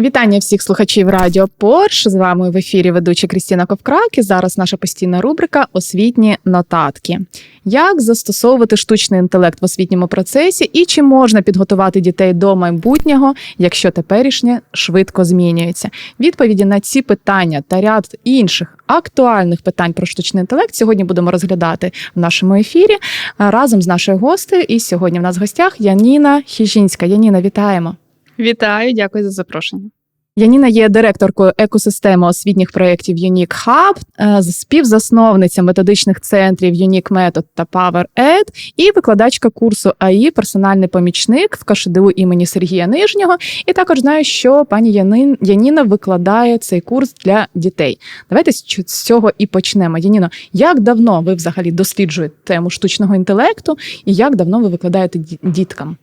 Вітання всіх слухачів Радіо Порш. З вами в ефірі ведуча Крістіна Ковкрак. І зараз наша постійна рубрика Освітні нотатки. Як застосовувати штучний інтелект в освітньому процесі і чи можна підготувати дітей до майбутнього, якщо теперішнє швидко змінюється? Відповіді на ці питання та ряд інших актуальних питань про штучний інтелект сьогодні будемо розглядати в нашому ефірі разом з нашою гостею. І сьогодні в нас в гостях Яніна Хіжінська. Яніна, вітаємо. Вітаю, дякую за запрошення. Яніна є директоркою екосистеми освітніх проєктів Unique Hub, е, співзасновниця методичних центрів Unique Method та PowerEd і викладачка курсу АІ Персональний помічник в КШДУ імені Сергія Нижнього. І також знаю, що пані Янин, Яніна викладає цей курс для дітей. Давайте з з цього і почнемо. Яніно, як давно ви взагалі досліджуєте тему штучного інтелекту і як давно ви викладаєте діткам?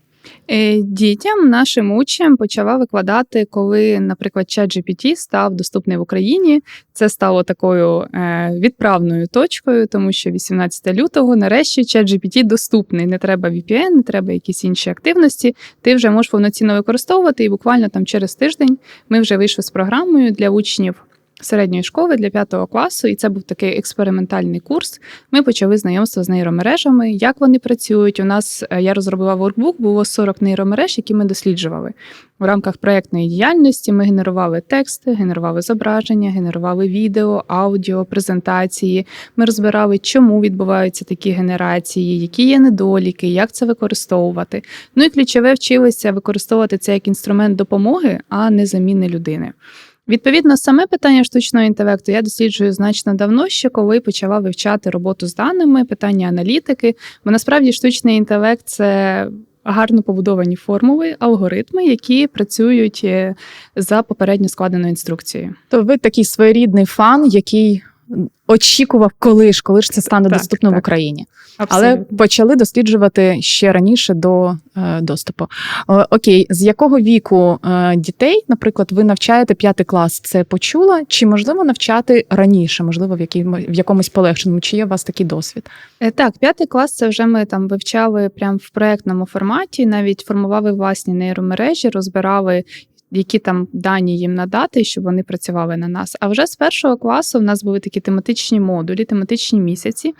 Е, Дітям, нашим учням почала викладати, коли, наприклад, ChatGPT став доступний в Україні. Це стало такою е, відправною точкою, тому що 18 лютого нарешті ChatGPT доступний. Не треба VPN, не треба якісь інші активності. Ти вже можеш повноцінно використовувати, і буквально там через тиждень ми вже вийшли з програмою для учнів. Середньої школи для п'ятого класу, і це був такий експериментальний курс. Ми почали знайомство з нейромережами, як вони працюють. У нас е, я розробила воркбук, було 40 нейромереж, які ми досліджували. В рамках проєктної діяльності ми генерували тексти, генерували зображення, генерували відео, аудіо, презентації. Ми розбирали, чому відбуваються такі генерації, які є недоліки, як це використовувати. Ну і ключове вчилися використовувати це як інструмент допомоги, а не заміни людини. Відповідно, саме питання штучного інтелекту я досліджую значно давно, ще коли почала вивчати роботу з даними, питання аналітики. Бо насправді штучний інтелект це гарно побудовані формули, алгоритми, які працюють е, за попередньо складеною інструкцією. То ви такий своєрідний фан, який очікував, коли ж, коли ж це стане Так, доступно в так. Україні. Але почали досліджувати ще раніше до е, доступу. О, окей, з якого віку е, дітей, наприклад, ви навчаєте п'ятий клас? Це почула? Чи можливо навчати раніше, можливо, в якому в якомусь полегшеному? Чи є у вас такий досвід? Е, Так, п'ятий клас це вже ми там вивчали прямо в проектному форматі, навіть формували власні нейромережі, розбирали. Які там дані їм надати, щоб вони працювали на нас. А вже з першого класу в нас були такі тематичні модулі, тематичні місяці,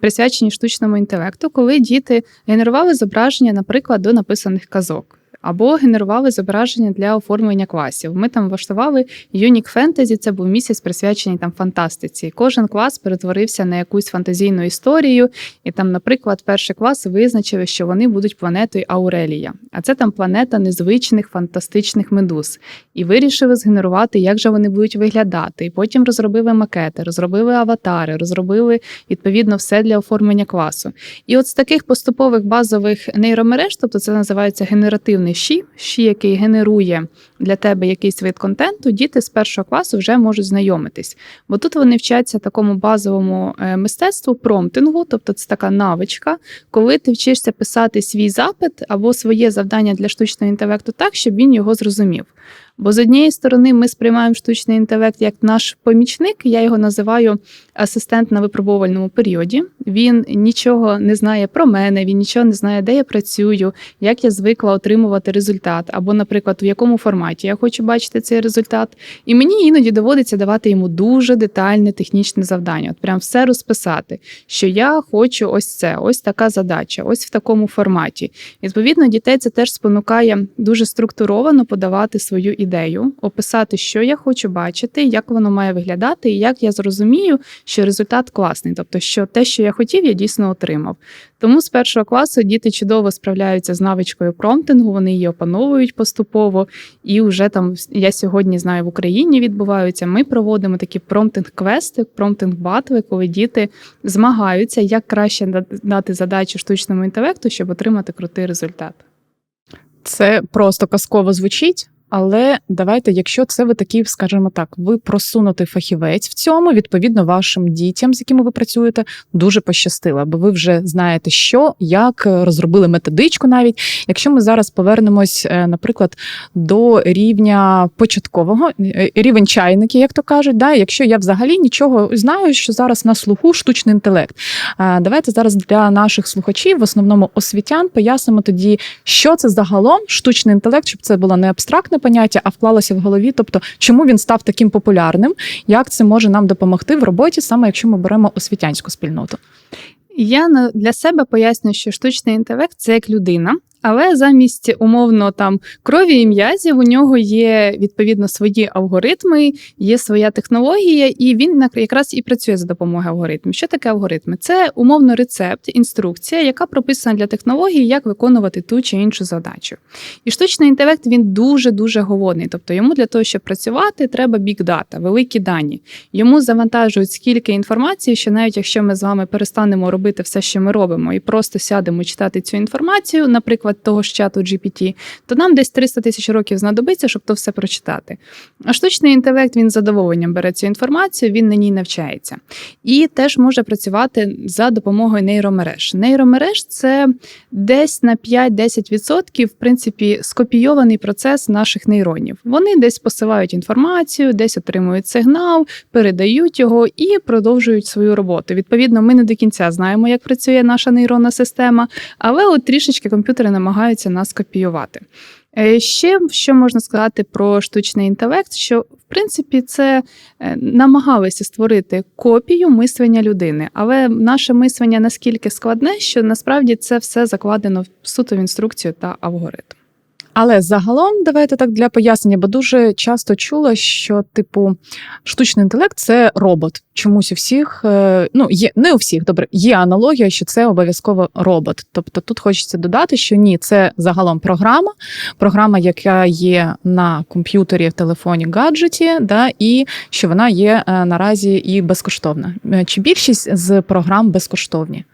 присвячені штучному інтелекту, коли діти генерували зображення, наприклад, до написаних казок. Або генерували зображення для оформлення класів. Ми там влаштували Unique Fantasy, це був місяць присвячений там фантастиці. Кожен клас перетворився на якусь фантазійну історію, і там, наприклад, перший клас визначили, що вони будуть планетою Аурелія. А це там планета незвичних фантастичних медуз. І вирішили згенерувати, як же вони будуть виглядати. І потім розробили макети, розробили аватари, розробили відповідно все для оформлення класу. І от з таких поступових базових нейромереж, тобто це називається генеративний щі, ші, який генерує для тебе якийсь вид контенту, діти з першого класу вже можуть знайомитись. Бо тут вони вчаться такому базовому е, мистецтву промптингу, тобто це така навичка, коли ти вчишся писати свій запит або своє завдання для штучного інтелекту так, щоб він його зрозумів. Бо з однієї сторони ми сприймаємо штучний інтелект як наш помічник, я його називаю асистент на випробувальному періоді. Він нічого не знає про мене, він нічого не знає, де я працюю, як я звикла отримувати результат, або, наприклад, в якому форматі я хочу бачити цей результат. І мені іноді доводиться давати йому дуже детальне технічне завдання. От прям все розписати, що я хочу ось це, ось така задача, ось в такому форматі. Відповідно, дітей це теж спонукає дуже структуровано подавати свою ідею, описати, що я хочу бачити, як воно має виглядати, і як я зрозумію, що результат класний, тобто, що те, що я хотів, я дійсно отримав. Тому з першого класу діти чудово справляються з навичкою промптингу, вони її опановують поступово. І вже там я сьогодні знаю в Україні відбуваються. Ми проводимо такі промптинг-квести, промптинг-батви, коли діти змагаються, як краще да- дати задачу штучному інтелекту, щоб отримати крутий результат. Це просто казково звучить. Але давайте, якщо це ви такий, скажімо так, ви просунутий фахівець в цьому, відповідно, вашим дітям, з якими ви працюєте, дуже пощастило, бо ви вже знаєте, що, як е, розробили методичку навіть. Якщо ми зараз повернемось, е, наприклад, до рівня початкового, е, рівень чайники, як то кажуть, да, якщо я взагалі нічого знаю, що зараз на слуху штучний інтелект. Е, Давайте зараз для наших слухачів, в основному освітян, пояснимо тоді, що це загалом штучний інтелект, щоб це було не абстрактне абстрактне поняття, а вклалося в голові. Тобто, чому він став таким популярним? Як це може нам допомогти в роботі, саме якщо ми беремо освітянську спільноту? Я для себе пояснюю, що штучний інтелект це як людина, але замість умовно там крові і м'язів у нього є відповідно свої алгоритми, є своя технологія, і він якраз і працює за допомогою алгоритмів. Що таке алгоритми? Це умовно рецепт, інструкція, яка прописана для технології, як виконувати ту чи іншу задачу. І штучний інтелект він дуже дуже голодний. Тобто йому для того, щоб працювати, треба бік-дата, великі дані. Йому завантажують скільки інформації, що навіть якщо ми з вами перестанемо робити все, що ми робимо, і просто сядемо читати цю інформацію, наприклад, того ж чату GPT, то нам десь 300 тисяч років знадобиться, щоб то все прочитати. А штучний інтелект він з задоволенням бере цю інформацію, він на ній навчається. І теж може працювати за допомогою нейромереж. Нейромереж це десь на 5-10% в принципі скопійований процес наших нейронів. Вони десь посилають інформацію, десь отримують сигнал, передають його і продовжують свою роботу. Відповідно, ми не до кінця знаємо, як працює наша нейронна система, але от трішечки комп'ютери намагаються нас копіювати. Е, Ще що можна сказати про штучний інтелект, що в принципі це е, намагалися створити копію мислення людини, але наше мислення наскільки складне, що насправді це все закладено в суто в інструкцію та алгоритм. Але загалом, давайте так для пояснення, бо дуже часто чула, що типу штучний інтелект це робот. Чомусь у всіх, е, ну є не у всіх, добре, є аналогія, що це обов'язково робот. Тобто тут хочеться додати, що ні, це загалом програма, програма, яка є на комп'ютері, в телефоні, гаджеті, да, і що вона є е, наразі і безкоштовна. Е, Чи більшість з програм безкоштовні?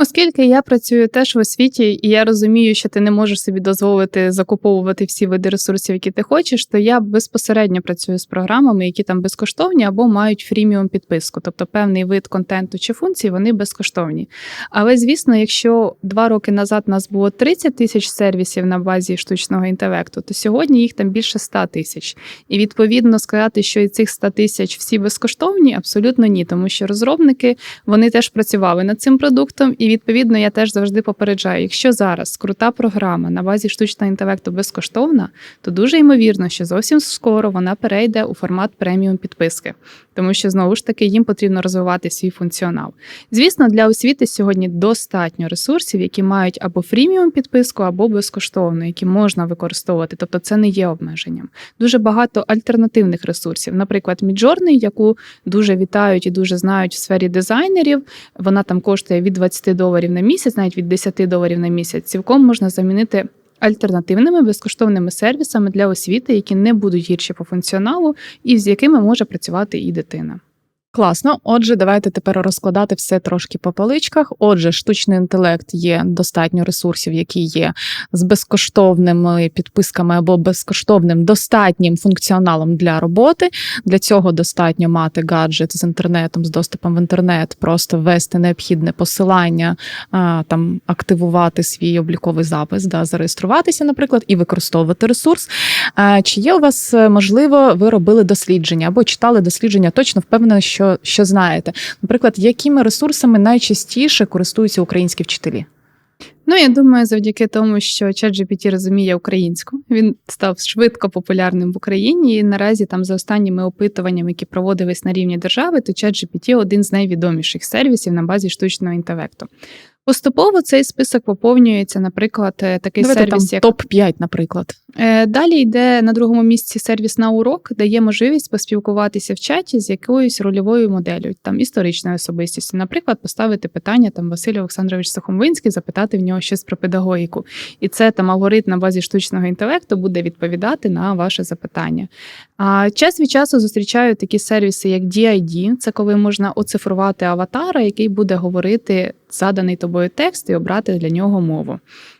Оскільки я працюю теж в освіті, і я розумію, що ти не можеш собі дозволити закуповувати всі види ресурсів, які ти хочеш, то я безпосередньо працюю з програмами, які там безкоштовні або мають фріміум підписку, тобто певний вид контенту чи функцій вони безкоштовні. Але звісно, якщо два роки назад у нас було 30 тисяч сервісів на базі штучного інтелекту, то сьогодні їх там більше 100 тисяч. І відповідно сказати, що і цих 100 тисяч всі безкоштовні, абсолютно ні, тому що розробники вони теж працювали над цим продуктом, і відповідно я теж завжди попереджаю: якщо зараз крута програма на базі штучного інтелекту безкоштовна, то дуже ймовірно, що зовсім скоро вона перейде у формат преміум підписки, тому що знову ж таки їм потрібно розвивати свій функціонал. Звісно, для освіти сьогодні достатньо ресурсів, які мають або фріміум підписку, або безкоштовну, які можна використовувати. Тобто це не є обмеженням. Дуже багато альтернативних ресурсів, наприклад, Midjourney, яку дуже вітають і дуже знають в сфері дизайнерів. Вона там коштує від 20 доларів на місяць, навіть від 10 доларів на місяць. Цілком можна замінити. Альтернативними безкоштовними сервісами для освіти, які не будуть гірші по функціоналу, і з якими може працювати і дитина. Класно. Отже, давайте тепер розкладати все трошки по поличках. Отже, штучний інтелект є достатньо ресурсів, які є з безкоштовними підписками або безкоштовним достатнім функціоналом для роботи. Для цього достатньо мати гаджет з інтернетом, з доступом в інтернет, просто ввести необхідне посилання, там активувати свій обліковий запис, да, зареєструватися, наприклад, і використовувати ресурс. Чи є у вас е, можливо, ви робили дослідження або читали дослідження? Точно впевнена, що, що знаєте. Наприклад, якими ресурсами найчастіше користуються українські вчителі? Ну, я думаю, завдяки тому, що ChatGPT розуміє українську, він став швидко популярним в Україні. І наразі там за останніми опитуваннями, які проводились на рівні держави, то ChatGPT – один з найвідоміших сервісів на базі штучного інтелекту. Поступово цей список поповнюється, наприклад, е, такий Давайте сервіс, там як топ 5 наприклад. Е, Далі йде на другому місці сервіс на урок, дає можливість поспілкуватися в чаті з якоюсь рольовою моделлю, там історичною особистістю. Наприклад, поставити питання там Василь Олександрович Сухомлинський, запитати в нього щось про педагогіку. І це там алгоритм на базі штучного інтелекту буде відповідати на ваше запитання. А час від часу зустрічаю такі сервіси, як DID, це коли можна оцифрувати аватара, який буде говорити заданий тобою текст і обрати для нього мову.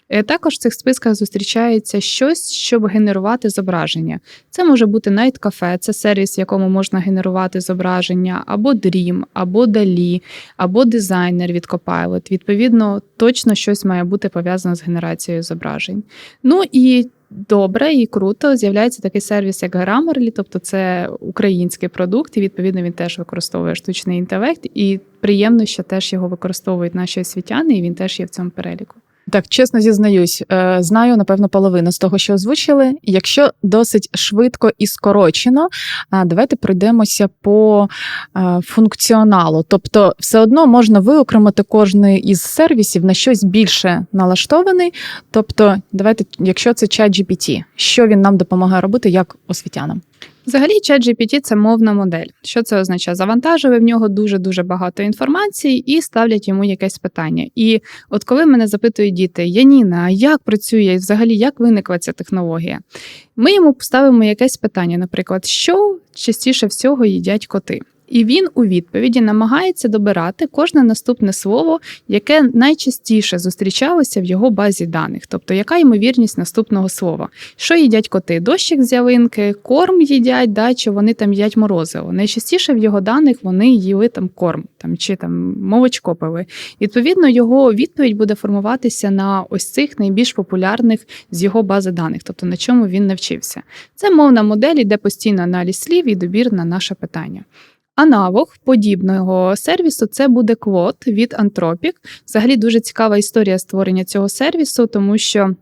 Е, Також в цих списках зустрічається щось, щоб генерувати зображення. Це може бути Night Cafe, це сервіс, в якому можна генерувати зображення, або Dream, або Dali, або дизайнер від Copilot. Відповідно, точно щось має бути пов'язано з генерацією зображень. Ну і добре і круто з'являється такий сервіс, як Grammarly, тобто це український продукт, і відповідно він теж використовує штучний інтелект. І приємно, що теж його використовують наші освітяни, і він теж є в цьому переліку. Так, чесно зізнаюсь, е, знаю напевно половину з того, що озвучили. Якщо досить швидко і скорочено, давайте пройдемося по е, функціоналу. Тобто, все одно можна виокремити кожний із сервісів на щось більше налаштований. Тобто, давайте, якщо це чат GPT, що він нам допомагає робити як освітянам? Взагалі, ChatGPT – це мовна модель. Що це означає? Завантажили в нього дуже дуже багато інформації і ставлять йому якесь питання. І от коли мене запитують діти, Яніна, а як працює взагалі, як виникла ця технологія? Ми йому поставимо якесь питання, наприклад, що частіше всього їдять коти. І він у відповіді намагається добирати кожне наступне слово, яке найчастіше зустрічалося в його базі даних, тобто яка ймовірність наступного слова. Що їдять коти? Дощик з ялинки, корм їдять, да, чи вони там їдять морозиво. Найчастіше в його даних вони їли там корм там, чи там молочко пили. Відповідно, його відповідь буде формуватися на ось цих найбільш популярних з його бази даних, тобто на чому він навчився. Це мовна модель, іде постійно аналіз слів і добір на наше питання. Аналог подібного сервісу це буде Quot від Anthropic. Взагалі дуже цікава історія створення цього сервісу, тому що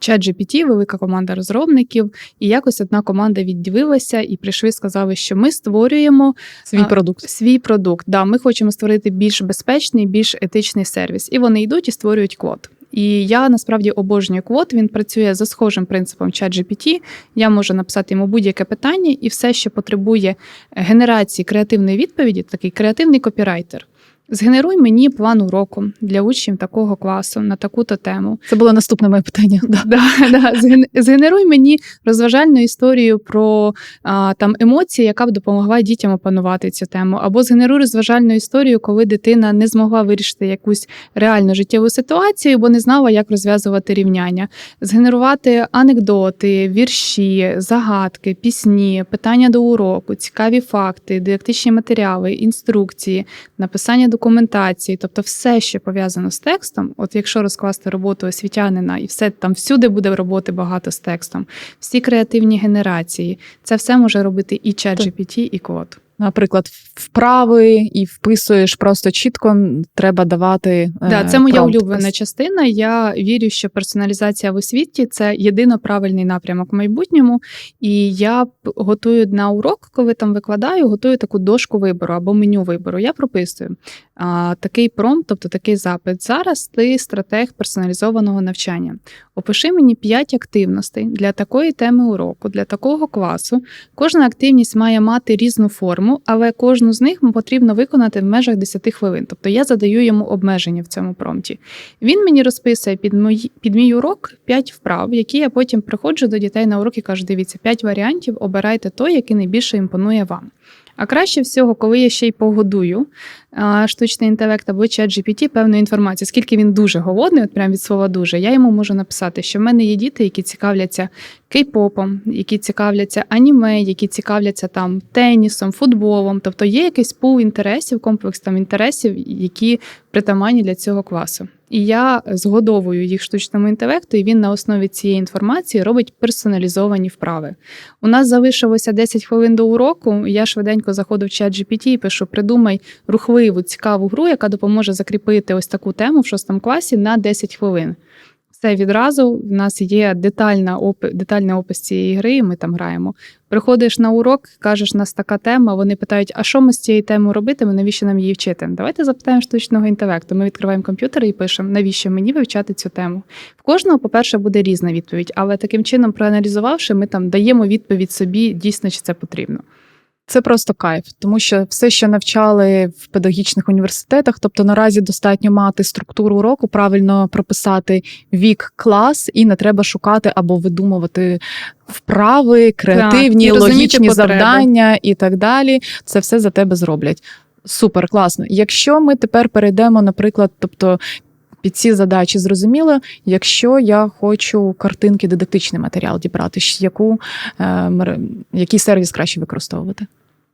ChatGPT, велика команда розробників, і якось одна команда відділилася і прийшли, сказали, що ми створюємо Свій А, продукт. свій продукт. Да, ми хочемо створити більш безпечний, більш етичний сервіс. І вони йдуть і створюють код. І я насправді обожнюю квот. Він працює за схожим принципом ChatGPT. Я можу написати йому будь-яке питання, і все, що потребує генерації креативної відповіді, такий креативний копірайтер. Згенеруй мені план уроку для учнів такого класу на таку-то тему. Це було наступне моє питання. Да. Да, да. Згенеруй мені розважальну історію про а, там емоції, яка б допомогла дітям опанувати цю тему, або згенеруй розважальну історію, коли дитина не змогла вирішити якусь реальну життєву ситуацію, бо не знала, як розв'язувати рівняння. Згенерувати анекдоти, вірші, загадки, пісні, питання до уроку, цікаві факти, дидактичні матеріали, інструкції, написання документації, тобто все, що пов'язано з текстом, от якщо розкласти роботу освітянина, і все там всюди буде роботи багато з текстом, всі креативні генерації, це все може робити і ChatGPT, і код. Наприклад, вправи і вписуєш просто чітко, треба давати. Да, е, це моя промпт. улюблена частина. Я вірю, що персоналізація в освіті це єдино правильний напрямок в майбутньому. І я готую на урок, коли там викладаю, готую таку дошку вибору або меню вибору. Я прописую а, такий промпт, тобто такий запит. Зараз ти стратег персоналізованого навчання. Опиши мені 5 активностей для такої теми уроку, для такого класу. Кожна активність має мати різну форму, але кожну з них потрібно виконати в межах 10 хвилин. Тобто я задаю йому обмеження в цьому промпті. Він мені розписує під мій, під мій урок 5 вправ, які я потім приходжу до дітей на урок і кажу: дивіться, 5 варіантів, обирайте той, який найбільше імпонує вам. А краще всього, коли я ще й погодую штучний інтелект або чат GPT певною інформацією, скільки він дуже голодний, от прям від слова дуже, я йому можу написати, що в мене є діти, які цікавляться кей-попом, які цікавляться аніме, які цікавляться там тенісом, футболом. Тобто є якийсь пул інтересів, комплекс там інтересів, які притаманні для цього класу. І я згодовую їх штучному інтелекту, і він на основі цієї інформації робить персоналізовані вправи. У нас залишилося 10 хвилин до уроку. Я швиденько заходу в чат GPT і пишу: придумай рухливу, цікаву гру, яка допоможе закріпити ось таку тему в шостому класі на 10 хвилин. Все відразу в нас є детальна опи, детальний опис цієї гри, і ми там граємо. Приходиш на урок, кажеш, у нас така тема. Вони питають, а що ми з цією темою робитимо, навіщо нам її вчити? Давайте запитаємо штучного інтелекту. Ми відкриваємо комп'ютер і пишемо, навіщо мені вивчати цю тему. В кожного, по-перше, буде різна відповідь, але таким чином, проаналізувавши, ми там даємо відповідь собі, дійсно чи це потрібно. Це просто кайф, тому що все, що навчали в педагогічних університетах, тобто наразі достатньо мати структуру уроку, правильно прописати вік, клас, і не треба шукати або видумувати вправи, креативні, розуміти логічні завдання і так далі. Це все за тебе зроблять. Супер, класно. Якщо ми тепер перейдемо, наприклад, тобто. Під ці задачі зрозуміло, якщо я хочу картинки, дидактичний матеріал дібрати, яку, е, який сервіс краще використовувати?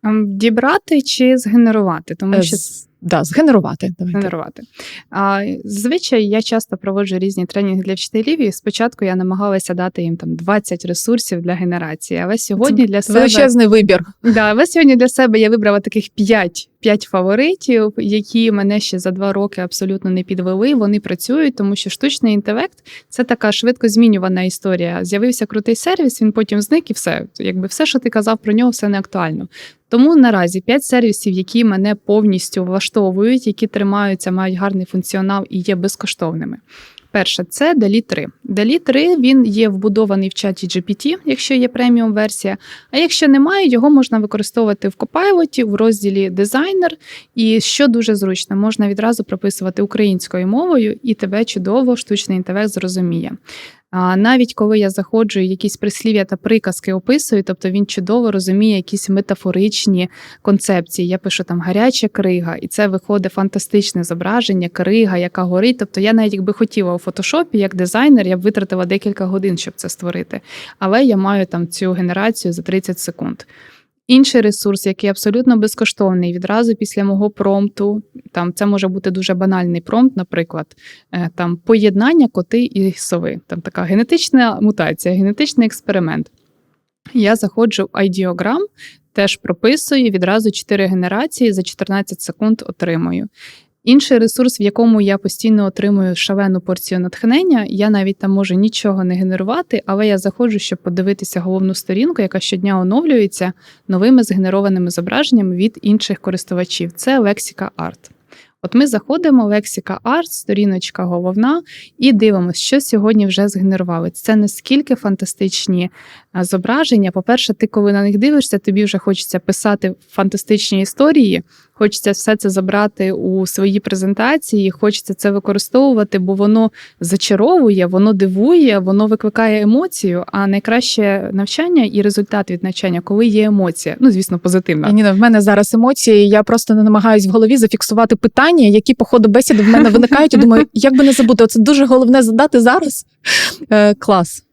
Ем, Дібрати чи згенерувати, тому Е, що да, згенерувати. Давайте. генерувати. А, зазвичай я часто проводжу різні тренінги для вчителів, і спочатку я намагалася дати їм там 20 ресурсів для генерації. Але сьогодні для себе Величезний вибір. Да, але сьогодні для себе я вибрала таких 5, 5 фаворитів, які мене ще за два роки абсолютно не підвели. Вони працюють, тому що штучний інтелект це така швидко змінювана історія. З'явився крутий сервіс, він потім зник і все. Якби все, що ти казав про нього, все не актуально. Тому наразі 5 сервісів, які мене повністю влаштовують, які тримаються, мають гарний функціонал і є безкоштовними. Перше, це DALI 3. DALI 3 він є вбудований в чаті GPT, якщо є преміум версія. А якщо немає, його можна використовувати в Copilot, в розділі дизайнер. І що дуже зручно, можна відразу прописувати українською мовою, і тебе чудово штучний інтелект зрозуміє. А навіть коли я заходжу якісь прислів'я та приказки описую, тобто він чудово розуміє якісь метафоричні концепції. Я пишу там гаряча крига, і це виходить фантастичне зображення, крига, яка горить. Тобто я навіть якби хотіла у фотошопі як дизайнер, я б витратила декілька годин, щоб це створити. Але я маю там цю генерацію за 30 секунд. Інший ресурс, який абсолютно безкоштовний, відразу після мого промпту, там це може бути дуже банальний промпт, наприклад, е, там поєднання коти і сови. Там така генетична мутація, генетичний експеримент. Я заходжу в IDEOGRAM, теж прописую відразу 4 генерації за 14 секунд отримую. Інший ресурс, в якому я постійно отримую шалену порцію натхнення, я навіть там можу нічого не генерувати, але я заходжу, щоб подивитися головну сторінку, яка щодня оновлюється новими згенерованими зображеннями від інших користувачів. Це Lexica Art. От ми заходимо, Lexica Art, сторіночка головна, і дивимося, що сьогодні вже згенерували. Це наскільки фантастичні зображення. По-перше, ти, коли на них дивишся, тобі вже хочеться писати фантастичні історії, хочеться все це забрати у свої презентації, хочеться це використовувати, бо воно зачаровує, воно дивує, воно викликає емоцію. А найкраще навчання і результат від навчання, коли є емоція. Ну, звісно, позитивна. Ніна, в мене зараз емоції. Я просто не намагаюсь в голові зафіксувати питання, які по ходу бесіди в мене виникають. І думаю, як би не забути, це дуже головне задати зараз. Е, клас.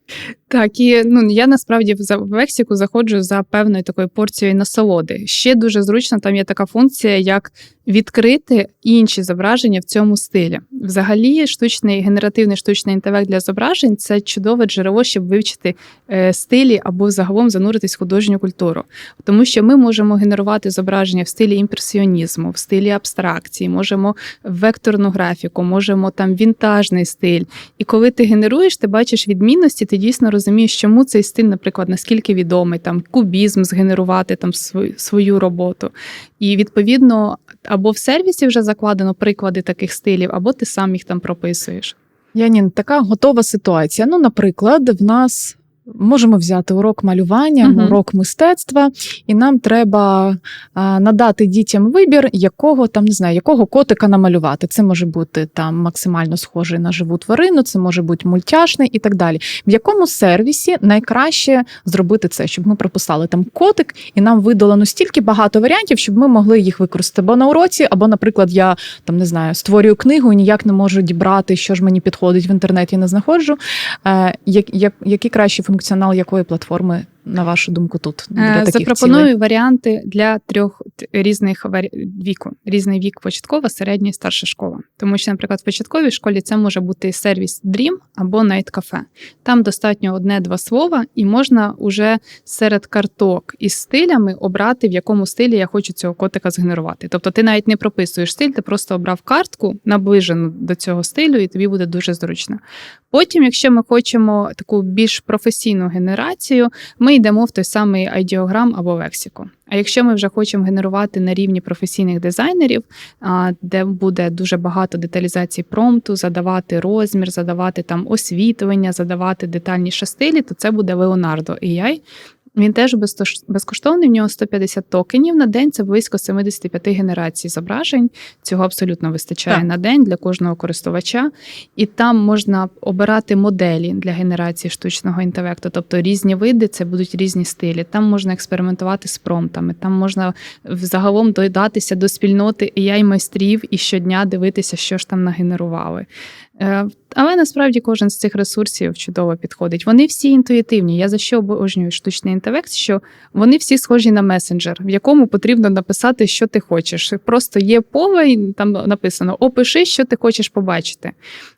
Так, і ну я насправді в за- заходжу за певною такою порцією насолоди. Ще дуже зручно там є така функція, як відкрити інші зображення в цьому стилі. Взагалі, штучний генеративний штучний інтелект для зображень це чудове джерело, щоб вивчити е, стилі або загалом зануритись в художню культуру. Тому що ми можемо генерувати зображення в стилі імпресіонізму, в стилі абстракції, можемо векторну графіку, можемо там вінтажний стиль. І коли ти генеруєш, ти бачиш відмінності, ти дійсно розумієш, чому цей стиль, наприклад, наскільки відомий, там кубізм згенерувати там свою роботу. І відповідно або в сервісі вже закладено приклади таких стилів, або ти сам їх там прописуєш. Янін, така готова ситуація. Ну, наприклад, в нас можемо взяти урок малювання, Мгм. урок мистецтва, і нам треба а, надати дітям вибір, якого там не знаю, якого котика намалювати. Це може бути там максимально схожий на живу тварину, це може бути мультяшний і так далі. В якому сервісі найкраще зробити це, щоб ми прописали там котик, і нам видалено стільки багато варіантів, щоб ми могли їх використати або на уроці, або, наприклад, я там не знаю, створюю книгу і ніяк не можу дібрати, що ж мені підходить в інтернеті, не знаходжу. Е, як, як, який кращий функціонал якої платформи, на вашу думку, тут для Е, таких Запропоную цілей? варіанти для трьох різних віку. Різний вік початкова, середня і старша школа. Тому що, наприклад, в початковій школі це може бути сервіс Dream або Night Cafe. Там достатньо одне-два слова, і можна уже серед карток із стилями обрати, в якому стилі я хочу цього котика згенерувати. Тобто ти навіть не прописуєш стиль, ти просто обрав картку, наближену до цього стилю, і тобі буде дуже зручно. Потім, якщо ми хочемо таку більш професійну генерацію, ми йдемо в той самий айдіограм або лексику. А якщо ми вже хочемо генерувати на рівні професійних дизайнерів, де буде дуже багато деталізації промпту, задавати розмір, задавати там освітлення, задавати детальніше стилі, то це буде Леонардо AI. Він теж безкоштовний, в нього 150 токенів на день, це близько 75 генерацій зображень. Цього абсолютно вистачає Так. на день для кожного користувача. І там можна обирати моделі для генерації штучного інтелекту, тобто різні види, це будуть різні стилі. Там можна експериментувати з промптами, там можна загалом додатися до спільноти AI майстрів і щодня дивитися, що ж там нагенерували. Е, Але насправді кожен з цих ресурсів чудово підходить. Вони всі інтуїтивні. Я за що обожнюю штучний інтелект? Що вони всі схожі на месенджер, в якому потрібно написати, що ти хочеш. Просто є поле, і там написано опиши, що ти хочеш побачити.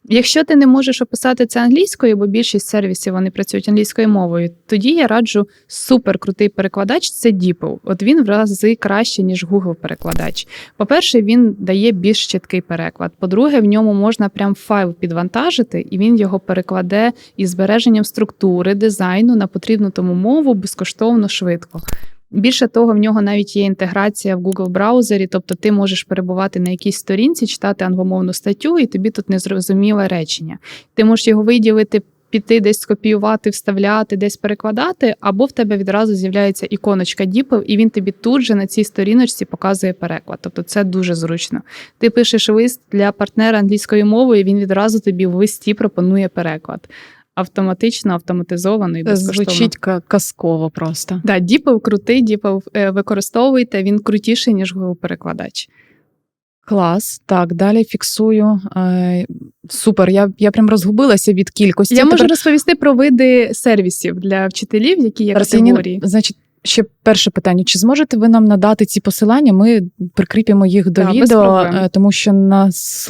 Якщо ти не можеш описати це англійською, бо більшість сервісів вони працюють англійською мовою, тоді я раджу суперкрутий перекладач це DeepL. От він в рази краще, ніж Google перекладач. По-перше, він дає більш чіткий переклад. По-друге, в ньому можна прям файл підвантажити, і він його перекладе із збереженням структури, дизайну на потрібну тому мову безкоштовно швидко. Більше того, в нього навіть є інтеграція в Google браузері, тобто ти можеш перебувати на якійсь сторінці, читати англомовну статтю, і тобі тут незрозуміле речення. Ти можеш його виділити, піти десь скопіювати, вставляти, десь перекладати, або в тебе відразу з'являється іконочка DeepL, і він тобі тут же на цій сторіночці показує переклад. Тобто це дуже зручно. Ти пишеш лист для партнера англійської мови, і він відразу тобі в листі пропонує переклад. Автоматично, автоматизовано і безкоштовно. Звучить казково просто. Да, DeepL крутий, DeepL е, використовуйте, він крутіший, ніж Google перекладач. Клас. Так, далі фіксую. Е, супер. Я, я прям розгубилася від кількості. Я можу розповісти про види сервісів для вчителів, які є в категорії. Значить, ще перше питання: чи зможете ви нам надати ці посилання? Ми прикріпимо їх до Так, відео, е, тому що на,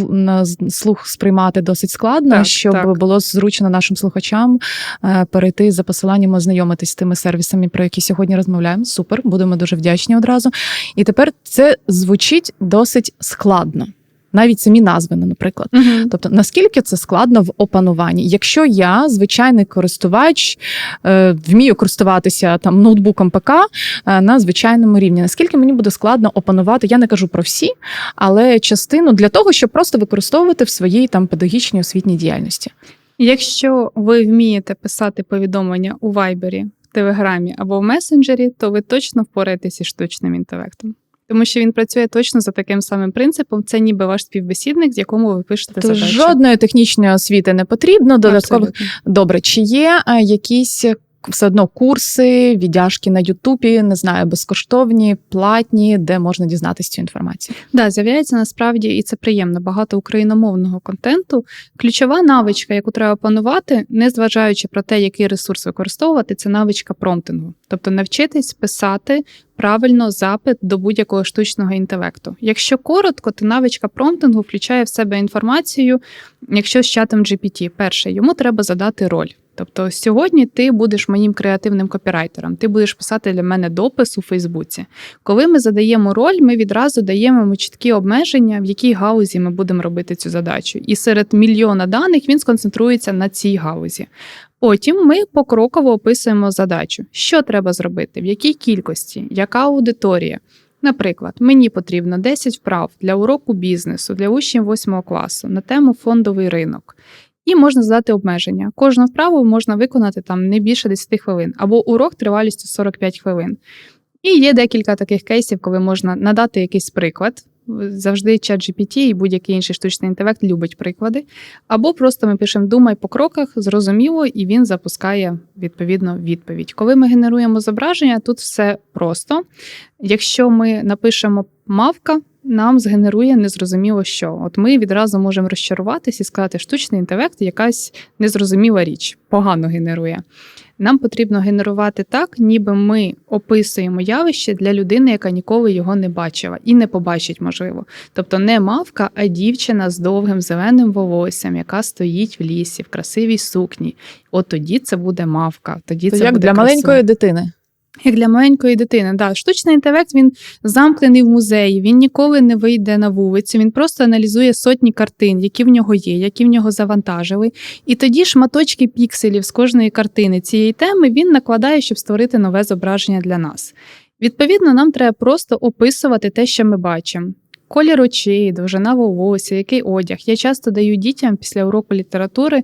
на слух сприймати досить складно, Так, щоб так. було зручно нашим слухачам е, перейти за посиланням, ознайомитись з тими сервісами, про які сьогодні розмовляємо. Супер, будемо дуже вдячні одразу. І тепер це звучить досить складно. Навіть самі назви, ну, наприклад. Мгм. Тобто, наскільки це складно в опануванні? Якщо я, звичайний користувач, е, вмію користуватися там ноутбуком ПК е, на звичайному рівні, наскільки мені буде складно опанувати? Я не кажу про всі, але частину для того, щоб просто використовувати в своїй там педагогічній освітній діяльності. Якщо ви вмієте писати повідомлення у Вайбері, в Телеграмі або в месенджері, то ви точно впораєтеся із штучним інтелектом. Тому що він працює точно за таким самим принципом. Це ніби ваш співбесідник, з якому ви пишете То задачі. жодної технічної освіти не потрібно. Додаткових Абсолютно. добре, чи є е, якісь все одно курси, віддяжки на Ютубі, не знаю, безкоштовні, платні, де можна дізнатися цю інформацію? Да, з'являється насправді і це приємно багато україномовного контенту. Ключова навичка, яку треба опанувати, не зважаючи про те, який ресурс використовувати, це навичка промптингу. Тобто навчитись писати правильно запит до будь-якого штучного інтелекту. Якщо коротко, то навичка промптингу включає в себе інформацію, якщо з чатом GPT. Перше, йому треба задати роль. Тобто сьогодні ти будеш моїм креативним копірайтером, ти будеш писати для мене допис у Фейсбуці. Коли ми задаємо роль, ми відразу даємо йому чіткі обмеження, в якій гаузі ми будемо робити цю задачу. І серед мільйона даних він сконцентрується на цій гаузі. Потім ми покроково описуємо задачу, що треба зробити, в якій кількості, яка аудиторія. Наприклад, мені потрібно 10 вправ для уроку бізнесу для учнів 8 класу на тему фондовий ринок. І можна задати обмеження. Кожну вправу можна виконати там не більше 10 хвилин, або урок тривалістю 45 хвилин. І є декілька таких кейсів, коли можна надати якийсь приклад. Завжди чат GPT і будь-який інший штучний інтелект любить приклади. Або просто ми пишемо Думай по кроках, зрозуміло, і він запускає відповідно відповідь. Коли ми генеруємо зображення, тут все просто. Якщо ми напишемо мавка, нам згенерує незрозуміло що. От ми відразу можемо розчаруватись і сказати, штучний інтелект якась незрозуміла річ, погано генерує. Нам потрібно генерувати так, ніби ми описуємо явище для людини, яка ніколи його не бачила і не побачить, можливо. Тобто не мавка, а дівчина з довгим зеленим волоссям, яка стоїть в лісі в красивій сукні. От тоді це буде мавка. Тоді То це як буде для красиво. маленької дитини. Як для маленької дитини, да, штучний інтелект він замкнений в музеї, він ніколи не вийде на вулицю. Він просто аналізує сотні картин, які в нього є, які в нього завантажили. І тоді шматочки пікселів з кожної картини цієї теми він накладає, щоб створити нове зображення для нас. Відповідно, нам треба просто описувати те, що ми бачимо. Колір очей, довжина волосся, який одяг. Я часто даю дітям після уроку літератури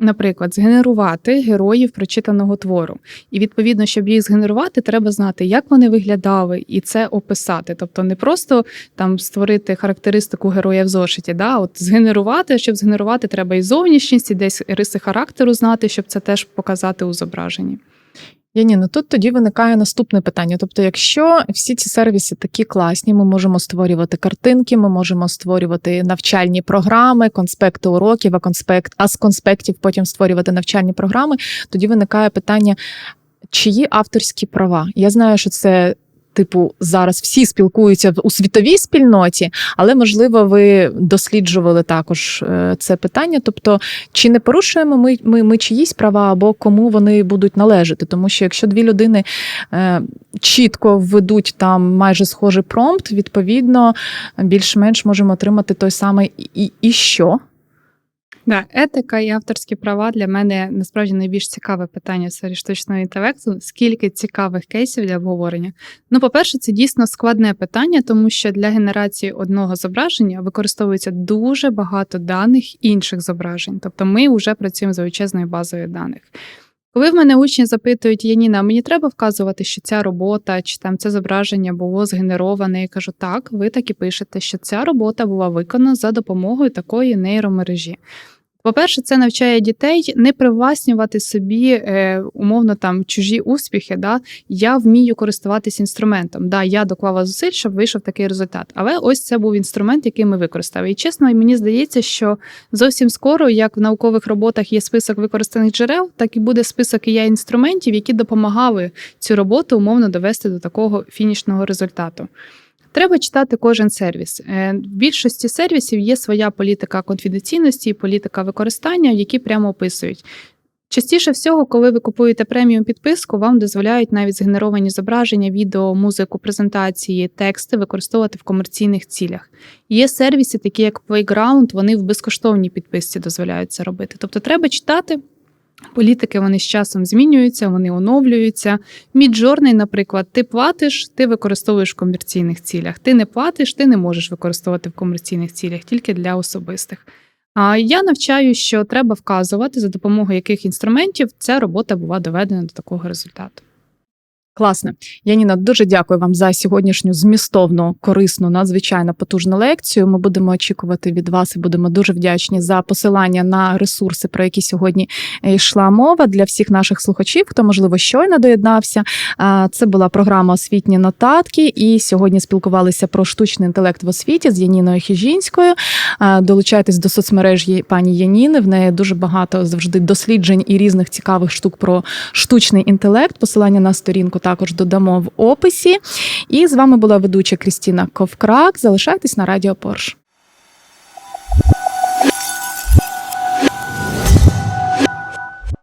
наприклад, згенерувати героїв прочитаного твору. І відповідно, щоб їх згенерувати, треба знати, як вони виглядали, і це описати. Тобто не просто там створити характеристику героя в зошиті. Да? От згенерувати, щоб згенерувати, треба і зовнішність, і десь риси характеру знати, щоб це теж показати у зображенні. Яніно, тут тоді виникає наступне питання. Тобто, якщо всі ці сервіси такі класні, ми можемо створювати картинки, ми можемо створювати навчальні програми, конспекти уроків, а конспект, а з конспектів потім створювати навчальні програми, тоді виникає питання, чиї авторські права? Я знаю, що це. Типу, зараз всі спілкуються у світовій спільноті, але можливо, ви досліджували також е, це питання. Тобто, чи не порушуємо ми, ми, ми чиїсь права або кому вони будуть належати? Тому що якщо дві людини е, чітко введуть там майже схожий промпт, відповідно, більш-менш можемо отримати той самий і, і, і що? Да, етика і авторські права для мене насправді найбільш цікаве питання в сфері штучного інтелекту. Скільки цікавих кейсів для обговорення? Ну, по-перше, це дійсно складне питання, тому що для генерації одного зображення використовується дуже багато даних інших зображень. Тобто ми вже працюємо з величезною базою даних. Коли в мене учні запитують, Яніна, мені треба вказувати, що ця робота чи там це зображення було згенероване, я кажу, так, ви так і пишете, що ця робота була виконана за допомогою такої нейромережі. По-перше, це навчає дітей не привласнювати собі е, умовно там чужі успіхи. Да? Я вмію користуватись інструментом. Да, я доклала зусиль, щоб вийшов такий результат. Але ось це був інструмент, який ми використали. І чесно, мені здається, що зовсім скоро, як в наукових роботах є список використаних джерел, так і буде список і є інструментів, які допомагали цю роботу умовно довести до такого фінішного результату. Треба читати кожен сервіс. Е, В більшості сервісів є своя політика конфіденційності і політика використання, які прямо описують. Частіше всього, коли ви купуєте преміум підписку, вам дозволяють навіть згенеровані зображення, відео, музику, презентації, тексти використовувати в комерційних цілях. Є сервіси, такі як Playground, вони в безкоштовній підписці дозволяють це робити. Тобто треба читати. Політики вони з часом змінюються, вони оновлюються. Міджорний, наприклад, ти платиш, ти використовуєш в комерційних цілях. Ти не платиш, ти не можеш використовувати в комерційних цілях, тільки для особистих. А я навчаю, що треба вказувати, за допомогою яких інструментів ця робота була доведена до такого результату. Класно. Яніна, дуже дякую вам за сьогоднішню змістовну, корисну, надзвичайно потужну лекцію. Ми будемо очікувати від вас і будемо дуже вдячні за посилання на ресурси, про які сьогодні е, йшла мова для всіх наших слухачів, хто можливо щойно доєднався. Це була програма Освітні нотатки. І сьогодні спілкувалися про штучний інтелект в освіті з Яніною Хіжінською. Долучайтесь до соцмереж є- пані Яніни. В неї дуже багато завжди досліджень і різних цікавих штук про штучний інтелект. Посилання на сторінку також додамо в описі. І з вами була ведуча Крістіна Ковкрак. Залишайтесь на Радіо Порш.